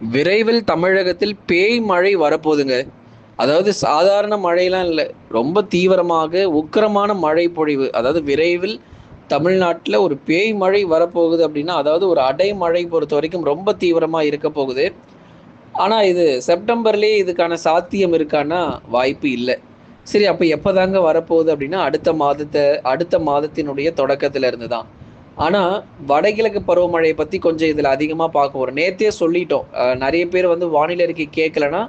விரைவில் தமிழகத்தில் பேய் மழை வரப்போகுதுங்க. அதாவது சாதாரண மழையெல்லாம் இல்லை. ரொம்ப தீவிரமாக உக்கிரமான மழை பொழிவு. அதாவது விரைவில் தமிழ்நாட்டில் ஒரு பேய் மழை வரப்போகுது அப்படின்னா அதாவது ஒரு அடைமழை பொறுத்த வரைக்கும் ரொம்ப தீவிரமாக இருக்க போகுது. ஆனால் இது செப்டம்பர்லேயே இதுக்கான சாத்தியம் இருக்கான்னா வாய்ப்பு இல்லை. சரி அப்போ எப்போ தாங்க வரப்போகுது அப்படின்னா அடுத்த மாதத்தை அடுத்த மாதத்தினுடைய தொடக்கத்திலிருந்து தான் ஆனால் வடகிழக்கு பருவமழையை பற்றி கொஞ்சம் இதில் அதிகமாக பார்க்க போகிறோம் நேற்றே சொல்லிட்டோம். நிறைய பேர் வந்து வானிலை அறிக்கை கேட்கலன்னா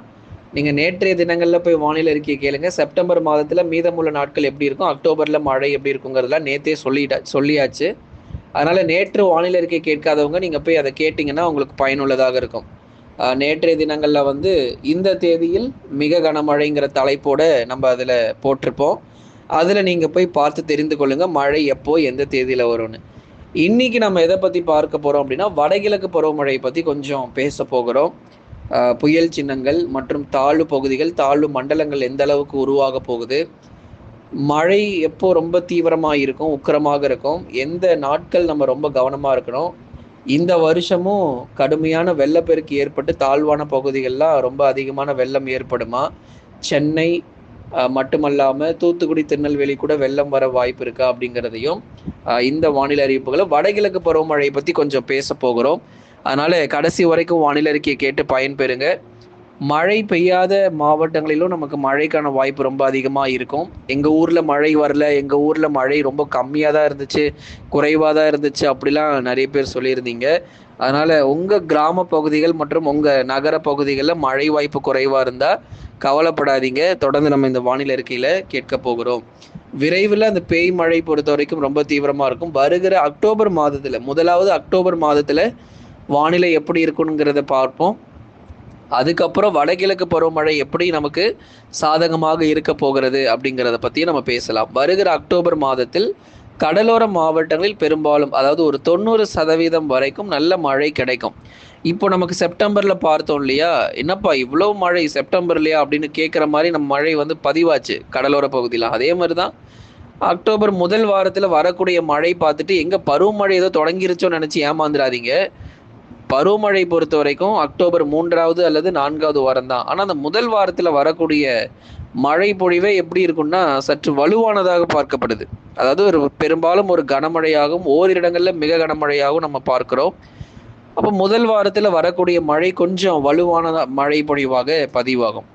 நீங்கள் நேற்றைய தினங்களில் போய் வானிலை அறிக்கையை கேளுங்க. செப்டம்பர் மாதத்தில் மீதமுள்ள நாட்கள் எப்படி இருக்கும்? அக்டோபரில் மழை எப்படி இருக்குங்கிறதுலாம் நேற்றே சொல்லிட்டா சொல்லியாச்சு. அதனால் நேற்று வானிலை அறிக்கை கேட்காதவங்க நீங்கள் போய் அதை கேட்டிங்கன்னா உங்களுக்கு பயனுள்ளதாக இருக்கும். நேற்றைய தினங்களில் வந்து இந்த தேதியில் மிக கனமழைங்கிற தலைப்போட நம்ம அதில் போட்டிருப்போம். அதில் நீங்கள் போய் பார்த்து தெரிந்து கொள்ளுங்கள் மழை எப்போ எந்த தேதியில் வரும்னு. இன்னைக்கு நம்ம எதை பற்றி பார்க்க போகிறோம் அப்படின்னா வடகிழக்கு பருவமழையை பற்றி கொஞ்சம் பேச போகிறோம். புயல் சின்னங்கள் மற்றும் தாழ்வு பகுதிகள் தாழ்வு மண்டலங்கள் எந்த அளவுக்கு உருவாக போகுது? மழை எப்போ ரொம்ப தீவிரமாக இருக்கும் உக்கிரமாக இருக்கும்? எந்த நாட்கள் நம்ம ரொம்ப கவனமாக இருக்கணும்? இந்த வருஷமும் கடுமையான வெள்ளப்பெருக்கு ஏற்பட்டு தாழ்வான பகுதிகள்லாம் ரொம்ப அதிகமான வெள்ளம் ஏற்படுமா? சென்னை மட்டுமல்லாமல் மட்டுமல்லாம தூத்துக்குடி திருநெல்வேலி கூட வெள்ளம் வர வாய்ப்பு இருக்கா அப்படிங்கிறதையும் இந்த வானிலை அறிவிப்புகளை வடகிழக்கு பருவமழையை பற்றி கொஞ்சம் பேச போகிறோம். அதனால கடைசி வரைக்கும் வானிலை அறிக்கையை கேட்டு பயன்பெறுங்க. மழை பெய்யாத மாவட்டங்களிலும் நமக்கு மழைக்கான வாய்ப்பு ரொம்ப அதிகமாக இருக்கும். எங்கள் ஊரில் மழை வரல எங்கள் ஊரில் மழை ரொம்ப கம்மியாக தான் இருந்துச்சு குறைவாக தான் இருந்துச்சு அப்படிலாம் நிறைய பேர் சொல்லியிருந்தீங்க. அதனால் உங்கள் கிராம பகுதிகள் மற்றும் உங்கள் நகர பகுதிகளில் மழை வாய்ப்பு குறைவாக இருந்தால் கவலைப்படாதீங்க. தொடர்ந்து நம்ம இந்த வானிலை இருக்கையில கேட்க போகிறோம். விரைவில் அந்த பேய் மழை பொறுத்த வரைக்கும் ரொம்ப தீவிரமாக இருக்கும். வருகிற அக்டோபர் மாதத்தில் முதலாவது அக்டோபர் மாதத்தில் வானிலை எப்படி இருக்குங்கிறத பார்ப்போம். அதுக்கப்புறம் வடகிழக்கு பருவமழை எப்படி நமக்கு சாதகமாக இருக்க போகிறது அப்படிங்கிறத பற்றி நம்ம பேசலாம். வருகிற அக்டோபர் மாதத்தில் கடலோர மாவட்டங்களில் பெரும்பாலும் அதாவது ஒரு தொண்ணூறு சதவீதம் வரைக்கும் நல்ல மழை கிடைக்கும். இப்போ நமக்கு செப்டம்பரில் பார்த்தோம் இல்லையா? என்னப்பா இவ்வளோ மழை செப்டம்பர்லையா அப்படின்னு கேட்குற மாதிரி நம்ம மழை வந்து பதிவாச்சு கடலோர பகுதியில். அதே மாதிரி தான் அக்டோபர் முதல் வாரத்தில் வரக்கூடிய மழை பார்த்துட்டு எங்கே பருவமழை ஏதோ தொடங்கிருச்சோன்னு நினச்சி ஏமாந்துடாதீங்க. பருவமழை பொறுத்த வரைக்கும் அக்டோபர் மூன்றாவது அல்லது நான்காவது வாரம் தான் ஆனால் அந்த முதல் வாரத்தில் வரக்கூடிய மழை பொழிவே எப்படி இருக்கும்னா சற்று வலுவானதாக பார்க்கப்படுது. அதாவது ஒரு பெரும்பாலும் ஒரு கனமழையாகவும் ஓரிரு இடங்களில் மிக கனமழையாகவும் நம்ம பார்க்கிறோம். அப்போ முதல் வாரத்தில் வரக்கூடிய மழை கொஞ்சம் வலுவான மழை பொழிவாக பதிவாகும்.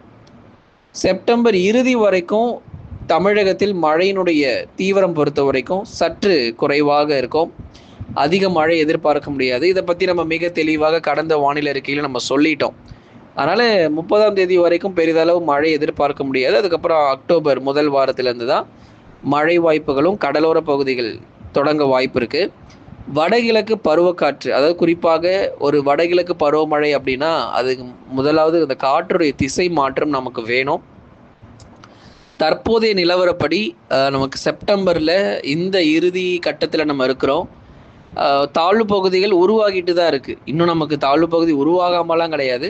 செப்டம்பர் இறுதி வரைக்கும் தமிழகத்தில் மழையினுடைய தீவிரம் பொறுத்த வரைக்கும் சற்று குறைவாக இருக்கும். அதிக மழை எதிர்பார்க்க முடியாது. இதை பற்றி நம்ம மிக தெளிவாக கடந்த வானிலை அறிக்கையில் நம்ம சொல்லிட்டோம். அதனால் முப்பதாம் தேதி வரைக்கும் பெரிதளவு மழை எதிர்பார்க்க முடியாது. அதுக்கப்புறம் அக்டோபர் முதல் வாரத்திலேருந்து தான் மழை வாய்ப்புகளும் கடலோர பகுதிகள் தொடங்க வாய்ப்பு இருக்குது வடகிழக்கு பருவக்காற்று அதாவது குறிப்பாக ஒரு வடகிழக்கு பருவமழை அப்படின்னா அது முதலாவது இந்த காற்றுடைய திசை மாற்றம் நமக்கு வேணும். தற்போதைய நிலவரப்படி நமக்கு செப்டம்பரில் இந்த இறுதி கட்டத்தில் நம்ம இருக்கிறோம். தாழ்வு பகுதிகள் உருவாகிட்டு தான் இருக்குது இன்னும் நமக்கு தாழ்வு பகுதி உருவாகாமலாம் கிடையாது.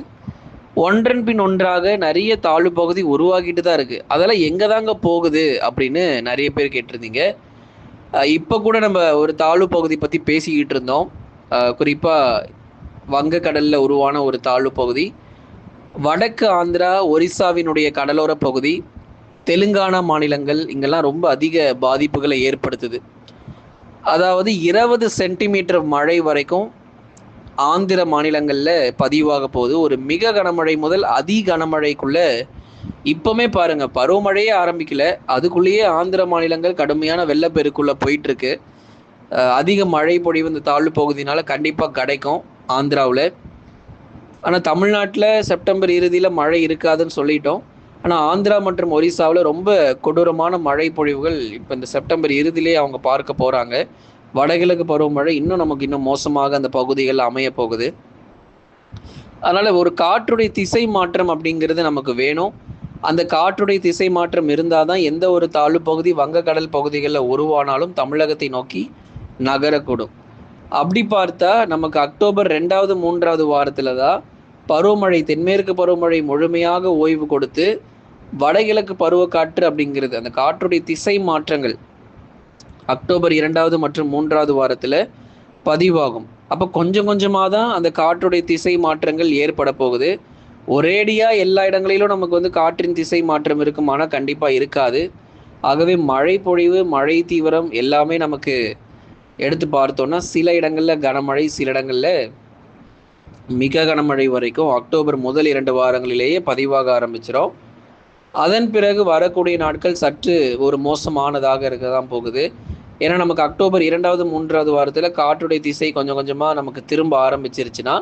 ஒன்றன் பின் ஒன்றாக நிறைய தாழ்வு பகுதி உருவாகிட்டு தான் இருக்குது அதெல்லாம் எங்கே தாங்க போகுது அப்படின்னு நிறைய பேர் கேட்டிருந்தீங்க. இப்போ கூட நம்ம ஒரு தாழ்வு பகுதி பற்றி பேசிக்கிட்டு இருந்தோம். குறிப்பாக வங்கக்கடலில் உருவான ஒரு தாழ்வு பகுதி வடக்கு ஆந்திரா ஒரிசாவினுடைய கடலோர பகுதி தெலுங்கானா மாநிலங்கள் இங்கெல்லாம் ரொம்ப அதிக பாதிப்புகளை ஏற்படுத்துது. அதாவது இருபது சென்டிமீட்டர் மழை வரைக்கும் ஆந்திர மாநிலங்களில் பதிவாக போகுது. ஒரு மிக கனமழை முதல் அதி கனமழைக்குள்ள இப்பவுமே பாருங்க பருவமழையே ஆரம்பிக்கல. அதுக்குள்ளேயே ஆந்திர மாநிலங்கள் கடுமையான வெள்ளப்பெருக்குள்ள போயிட்டு இருக்கு அதிக மழை பொழிவு இந்த தாழ்வு பகுதினால கண்டிப்பாக கிடைக்கும் ஆந்திராவில். ஆனால் தமிழ்நாட்டில் செப்டம்பர் இறுதியில் மழை இருக்காதுன்னு சொல்லிட்டோம். ஆனால் ஆந்திரா மற்றும் ஒரிசாவில் ரொம்ப கொடூரமான மழை பொழிவுகள் இப்போ இந்த செப்டம்பர் இறுதியிலே அவங்க பார்க்க போகிறாங்க வடகிழக்கு பருவமழை இன்னும் நமக்கு இன்னும் மோசமாக அந்த பகுதிகள் அமைய போகுது. அதனால் ஒரு காற்றுடைய திசை மாற்றம் அப்படிங்கிறது நமக்கு வேணும். அந்த காற்றுடைய திசை மாற்றம் இருந்தால் தான் எந்த ஒரு தாழ்வு பகுதி வங்கக்கடல் பகுதிகளில் உருவானாலும் தமிழகத்தை நோக்கி நகரக்கூடும். அப்படி பார்த்தா நமக்கு அக்டோபர் ரெண்டாவது மூன்றாவது வாரத்தில் தான் பருவமழை தென்மேற்கு பருவமழை முழுமையாக ஓய்வு கொடுத்து வடகிழக்கு பருவக்காற்று அப்படிங்கிறது அந்த காற்றுடைய திசை மாற்றங்கள் அக்டோபர் இரண்டாவது மற்றும் மூன்றாவது வாரத்தில் பதிவாகும். அப்போ கொஞ்சம் கொஞ்சமாக தான் அந்த காற்றுடைய திசை மாற்றங்கள் ஏற்பட போகுது. ஒரேடியாக எல்லா இடங்களிலும் நமக்கு வந்து காற்றின் திசை மாற்றம் இருக்குமானா கண்டிப்பாக இருக்காது. ஆகவே மழை பொழிவு மழை தீவிரம் எல்லாமே நமக்கு எடுத்து பார்த்தோன்னா சில இடங்களில் கனமழை சில இடங்களில் மிக கனமழை வரைக்கும் அக்டோபர் முதல் இரண்டு வாரங்களிலேயே பதிவாக ஆரம்பிச்சிடும் அதன் பிறகு வரக்கூடிய நாட்கள் சற்று ஒரு மோசமானதாக இருக்க தான் போகுது. ஏன்னா நமக்கு அக்டோபர் இரண்டாவது மூன்றாவது வாரத்தில் காற்றுடைய திசை கொஞ்சம் கொஞ்சமாக நமக்கு திரும்ப ஆரம்பிச்சிருச்சுன்னா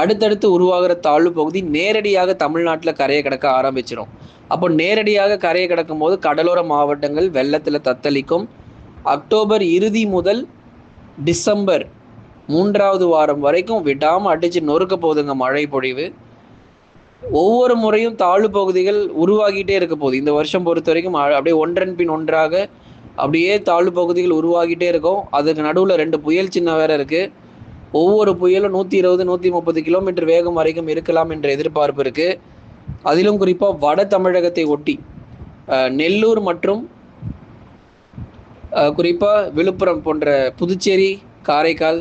அடுத்தடுத்து உருவாகிற தாழ்வு பகுதி நேரடியாக தமிழ்நாட்டில் கரையை கிடக்க ஆரம்பிச்சிடும் அப்போ நேரடியாக கரையை கிடக்கும் போது கடலோர மாவட்டங்கள் வெள்ளத்தில் தத்தளிக்கும். அக்டோபர் இறுதி முதல் டிசம்பர் மூன்றாவது வாரம் வரைக்கும் விடாமல் அடித்து நொறுக்க போகுதுங்க மழை பொழிவு. ஒவ்வொரு முறையும் தாழ்வு பகுதிகள் உருவாகிட்டே இருக்க போகுது. இந்த வருஷம் பொறுத்த வரைக்கும் அப்படியே ஒன்றன் பின் ஒன்றாக அப்படியே தாழ்வு பகுதிகள் உருவாகிட்டே இருக்கும். அதுக்கு நடுவில் ரெண்டு புயல் சின்ன வேற இருக்கு. ஒவ்வொரு புயலும் நூற்றி இருபது நூற்றி முப்பது கிலோமீட்டர் வேகம் வரைக்கும் இருக்கலாம் என்ற எதிர்பார்ப்பு இருக்கு. அதிலும் குறிப்பாக வட தமிழகத்தை ஒட்டி நெல்லூர் மற்றும் குறிப்பாக விழுப்புரம் போன்ற புதுச்சேரி காரைக்கால்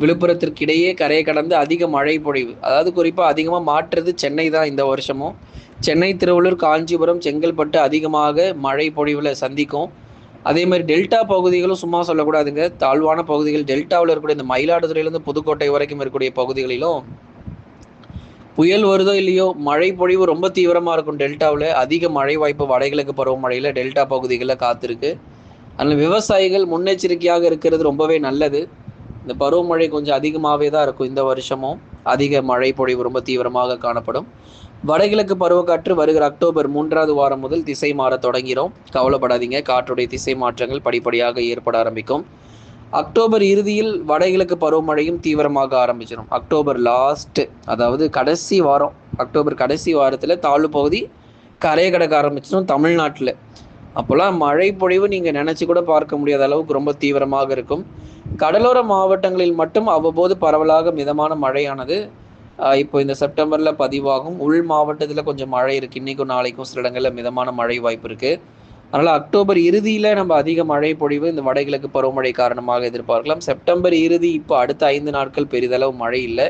விழுப்புரத்திற்கு இடையே கரையை கடந்து அதிக மழை பொழிவு. அதாவது குறிப்பாக அதிகமாக மாற்றுறது சென்னை தான் இந்த வருஷமும். சென்னை திருவள்ளூர் காஞ்சிபுரம் செங்கல்பட்டு அதிகமாக மழை பொழிவில் சந்திக்கும். அதே மாதிரி டெல்டா பகுதிகளும் சும்மா சொல்லக்கூடாதுங்க. தாழ்வான பகுதிகள் டெல்டாவில் இருக்கக்கூடிய இந்த மயிலாடுதுறையிலேருந்து புதுக்கோட்டை வரைக்கும் இருக்கக்கூடிய பகுதிகளிலும் புயல் வருதோ இல்லையோ மழை பொழிவு ரொம்ப தீவிரமாக இருக்கும் டெல்டாவில். அதிக மழை வாய்ப்பு வடகிழக்கு பருவமழையில் டெல்டா பகுதிகளில் காத்திருக்கு. அதனால் விவசாயிகள் முன்னெச்சரிக்கையாக இருக்கிறது ரொம்பவே நல்லது. இந்த பருவமழை கொஞ்சம் அதிகமாகவே தான் இருக்கும். இந்த வருஷமும் அதிக மழை பொழிவு ரொம்ப தீவிரமாக காணப்படும். வடகிழக்கு பருவக்காற்று வருகிற அக்டோபர் மூன்றாவது வாரம் முதல் திசை மாற தொடங்கிறோம். கவலைப்படாதீங்க. காற்றுடைய திசை மாற்றங்கள் படிப்படியாக ஏற்பட ஆரம்பிக்கும். அக்டோபர் இறுதியில் வடகிழக்கு பருவமழையும் தீவிரமாக ஆரம்பிச்சிடும். அக்டோபர் லாஸ்ட் அதாவது கடைசி வாரம் அக்டோபர் கடைசி வாரத்தில் தாழ்வு பகுதி கரையை கடக்க ஆரம்பிச்சிடும் தமிழ்நாட்டில். அப்போல்லாம் மழை பொழிவு நீங்கள் நினச்சி கூட பார்க்க முடியாத அளவுக்கு ரொம்ப தீவிரமாக இருக்கும். கடலோர மாவட்டங்களில் மட்டும் அவ்வப்போது பரவலாக மிதமான மழையானது. இப்போ இந்த செப்டம்பரில் பதிவாகும். உள் மாவட்டத்தில் கொஞ்சம் மழை இருக்குது இன்றைக்கும் நாளைக்கும் சில இடங்களில் மிதமான மழை வாய்ப்பு இருக்குது அதனால் அக்டோபர் இறுதியில் நம்ம அதிக மழை பொழிவு இந்த வடகிழக்கு பருவமழை காரணமாக எதிர்பார்க்கலாம். செப்டம்பர் இறுதி இப்போ அடுத்த ஐந்து நாட்கள் பெரிதளவு மழை இல்லை.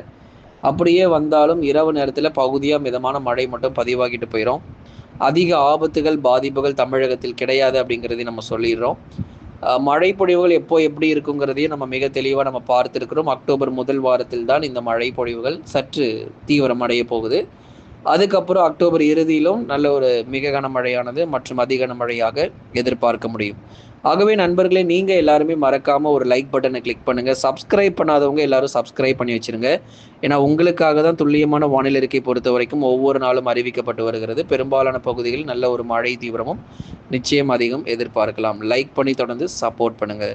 அப்படியே வந்தாலும் இரவு நேரத்தில் பகுதியாக மிதமான மழை மட்டும் பதிவாகிட்டு போயிடும் அதிக ஆபத்துகள் பாதிப்புகள் தமிழகத்தில் கிடையாது அப்படிங்கிறதையும் நம்ம சொல்லிடுறோம். மழை பொழிவுகள் எப்போ எப்படி இருக்குங்கிறதையும் நம்ம மிக தெளிவாக நம்ம பார்த்துருக்கிறோம். அக்டோபர் முதல் வாரத்தில் தான் இந்த மழை பொழிவுகள் சற்று தீவிரமடைய போகுது. அதுக்கப்புறம் அக்டோபர் இறுதியிலும் நல்ல ஒரு மிக கனமழையானது மற்றும் அதிக கனமழையாக எதிர்பார்க்க முடியும். ஆகவே நண்பர்களே நீங்கள் எல்லாருமே மறக்காமல் ஒரு லைக் பட்டனை கிளிக் பண்ணுங்கள் சப்ஸ்கிரைப் பண்ணாதவங்க எல்லாரும் சப்ஸ்கிரைப் பண்ணி வச்சுருங்க. ஏன்னா உங்களுக்காக தான் துல்லியமான வானிலை இருக்கை பொறுத்த வரைக்கும் ஒவ்வொரு நாளும் அறிவிக்கப்பட்டு வருகிறது. பெரும்பாலான பகுதிகளில் நல்ல ஒரு மழை தீவிரமும் நிச்சயம் அதிகம் எதிர்பார்க்கலாம். லைக் பண்ணி தொடர்ந்து சப்போர்ட் பண்ணுங்கள்